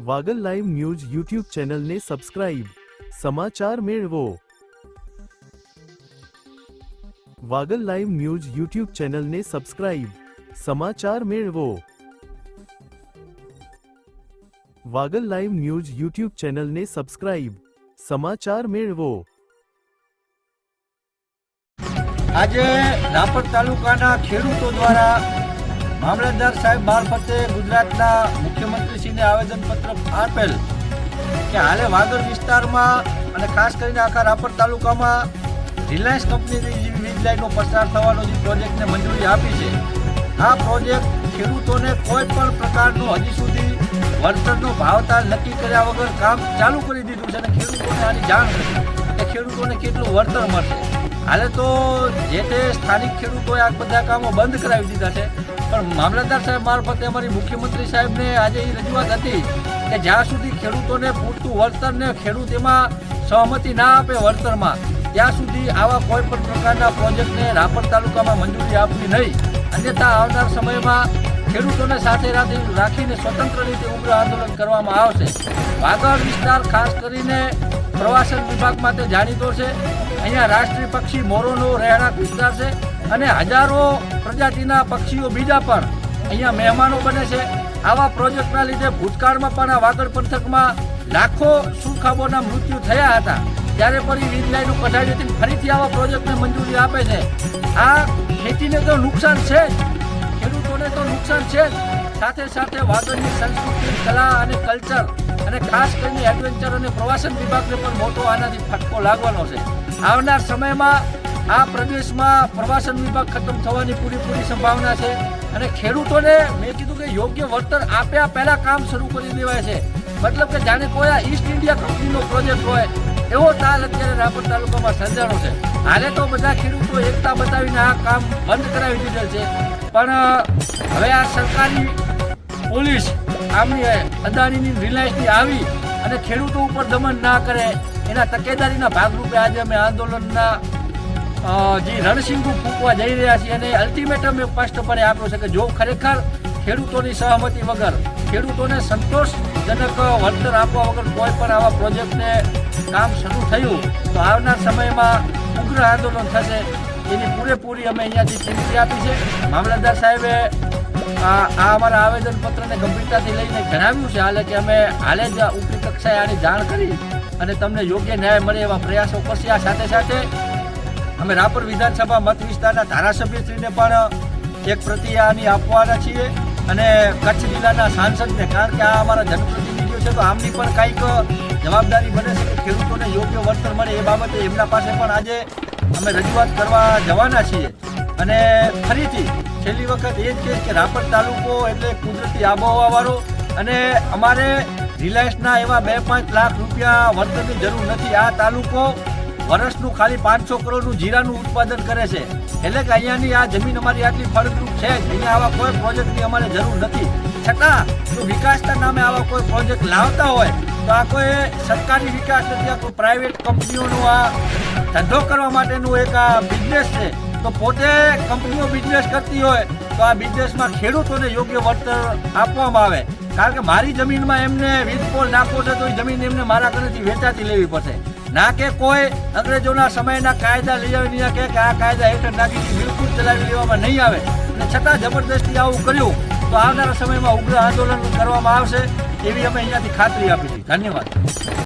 Wagle live news YouTube ચેનલને subscribe સમાચાર મેળવો વાગલ લાઈવ ન્યૂઝ યુટ્યુબ ચેનલને સબસ્ક્રાઇબ સમાચાર મેળવો વાગલ લાઈવ ન્યૂઝ યુટ્યુબ ચેનલને સબસ્ક્રાઇબ સમાચાર મેળવો આજે રાપર તાલુકાના ખેડૂતો દ્વારા મામલતદાર સાહેબ મારફતે ગુજરાતના મુખ્યમંત્રીશ્રીને આવેદનપત્ર આપેલ કે હાલે વાગડ વિસ્તારમાં અને ખાસ કરીને આખા રાપર તાલુકામાં રિલાયન્સ કંપનીની વીજ લાઈનો પસાર થવાનો જે પ્રોજેક્ટને મંજૂરી આપી છે, આ પ્રોજેક્ટ ખેડૂતોને કોઈ પણ પ્રકારનો હજી સુધી વળતરનો ભાવતાલ નક્કી કર્યા વગર કામ ચાલુ કરી દીધું છે અને ખેડૂતોને આની જાણ કે ખેડૂતોને કેટલું વળતર મળશે. હાલે તો જે તે સ્થાનિક ખેડૂતોએ આ બધા કામો બંધ કરાવી દીધા છે. પણ મામલતદાર સાહેબ મારફતે અમારી મુખ્યમંત્રી સાહેબને આજે એ રજૂઆત હતી કે જ્યાં સુધી ખેડૂતોને પૂરતું વળતર ને ખેડૂત એમાં સહમતિ ના આપે વળતરમાં, ત્યાં સુધી આવા કોઈ પણ પ્રકારના પ્રોજેક્ટને રાપર તાલુકામાં મંજૂરી આપવી નહીં. અન્યથા આવનાર સમયમાં ખેડૂતોને સાથે રાખી- રાખીને સ્વતંત્ર રીતે ઉગ્ર આંદોલન કરવામાં આવશે. વાગડ વિસ્તાર ખાસ કરીને પ્રવાસન વિભાગ માટે જાણીતો છે. અહીંયા રાષ્ટ્રીય પક્ષી મોરોનો રહેણાંક વિસ્તાર છે અને હજારો પ્રજાતિના પક્ષીઓ બીજા પણ અહીંયા મહેમાનો બને છે. આવા પ્રોજેક્ટના લીધે ભૂતકાળમાં પણ આ વાગડ પંથકમાં લાખો સુખાબોના મૃત્યુ થયા હતા. ત્યારે પણ એ વીજ લાઈનો કઢાવી હતી ફરીથી આવા પ્રોજેક્ટને મંજૂરી આપે છે. આ ખેતીને તો નુકસાન છે જ. ખેડૂતોને તો નુકસાન છે સાથે સાથે વાદળની સંસ્કૃતિ, કલા અને કલ્ચર અને ખાસ કરીને એડવેન્ચર અને પ્રવાસન વિભાગને પણ મોટો આનાથી ફટકો લાગવાનો છે. આવનાર સમયમાં આ પ્રદેશમાં પ્રવાસન વિભાગ ખતમ થવાની પૂરેપૂરી સંભાવના છે અને ખેડૂતોને મેં કીધું કે યોગ્ય વળતર આપ્યા પહેલાં કામ શરૂ કરી દેવાય છે. મતલબ કે જાણે આ ઈસ્ટ ઇન્ડિયા કંપનીનો પ્રોજેક્ટ હોય એવો તાલ અત્યારે રાપર તાલુકામાં સર્જાણો છે. હાલે તો બધા ખેડૂતો એકતા બતાવીને આ કામ બંધ કરાવી દીધેલ છે. પણ હવે આ સરકારી પોલીસ આમની અદાણીની રિલાયન્સની આવી અને ખેડૂતો ઉપર દમન ના કરે, એના તકેદારીના ભાગરૂપે આજે અમે આંદોલનના જે રણસિંગુ ફૂંકવા જઈ રહ્યા છીએ અને અલ્ટિમેટમ એ સ્પષ્ટપણે આપ્યો છે કે જો ખરેખર ખેડૂતોની સહમતી વગર ખેડૂતોને સંતોષજનક વળતર આપવા વગર કોઈ પણ આવા પ્રોજેક્ટને કામ શરૂ થયું, તો આવનાર સમયમાં ઉગ્ર આંદોલન થશે. એની પૂરેપૂરી અમે અહીંયાથી ચીમકી આપી છે. મામલતદાર સાહેબે આ અમારા આવેદનપત્રને ગંભીરતાથી લઈને જણાવ્યું છે, હાલે કે અમે હાલે જ ઉપરી કક્ષાએ આની જાણ કરી અને તમને યોગ્ય ન્યાય મળે એવા પ્રયાસો કરશે. આ સાથે સાથે અમે રાપર વિધાનસભા મત વિસ્તારના ધારાસભ્યશ્રીને પણ એક પ્રતિ આની આપવાના છીએ અને કચ્છ જિલ્લાના સાંસદને, કારણ કે આ અમારા છે તો આમની પણ કંઈક જવાબદારી બને છે કે ખેડૂતોને યોગ્ય વળતર મળે એ બાબતે એમના પાસે પણ આજે અમે રજૂઆત કરવા જવાના છીએ. અને ફરીથી છેલ્લી વખત એ જ કહીશ કે રાપર તાલુકો એટલે કુદરતી આબોહવાવાળો અને અમારે રિલાયન્સના એવા બે પાંચ લાખ રૂપિયા વળતરની જરૂર નથી. આ તાલુકો વર્ષનું ખાલી પાંચસો કરોડનું જીરાનું ઉત્પાદન કરે છે. એટલે કે અહીંયાની આ જમીન અમારી આટલી ફળદ્રુપ છે જ. અહીંયા આવા કોઈ પ્રોજેક્ટની અમારે જરૂર નથી. છતાં, જો વિકાસના નામે આવા કોઈ પ્રોજેક્ટ લાવતા હોય, તો આ કોઈ સરકારી વિકાસ નથી, આ કોઈ પ્રાઇવેટ કંપનીઓનું આ ધંધો કરવા માટેનું એક આ બિઝનેસ છે. તો પોતે કંપનીઓ બિઝનેસ કરતી હોય, તો આ બિઝનેસમાં ખેડૂતોને યોગ્ય વળતર આપવામાં આવે. કારણ કે મારી જમીનમાં એમને વીજ પોલ નાખવો છે, તો એ જમીન એમને મારા ઘરેથી વેચાતી લેવી પડશે. ના કે કોઈ અંગ્રેજોના સમયના કાયદા લઈ આવીને કે આ કાયદા હેઠળ નાખીને બિલકુલ ચલાવી લેવામાં નહીં આવે. અને છતાં જબરદસ્તી આવું કર્યું, તો આવનારા સમયમાં ઉગ્ર આંદોલન કરવામાં આવશે, એવી અમે અહીંયાથી ખાતરી આપી છે. ધન્યવાદ.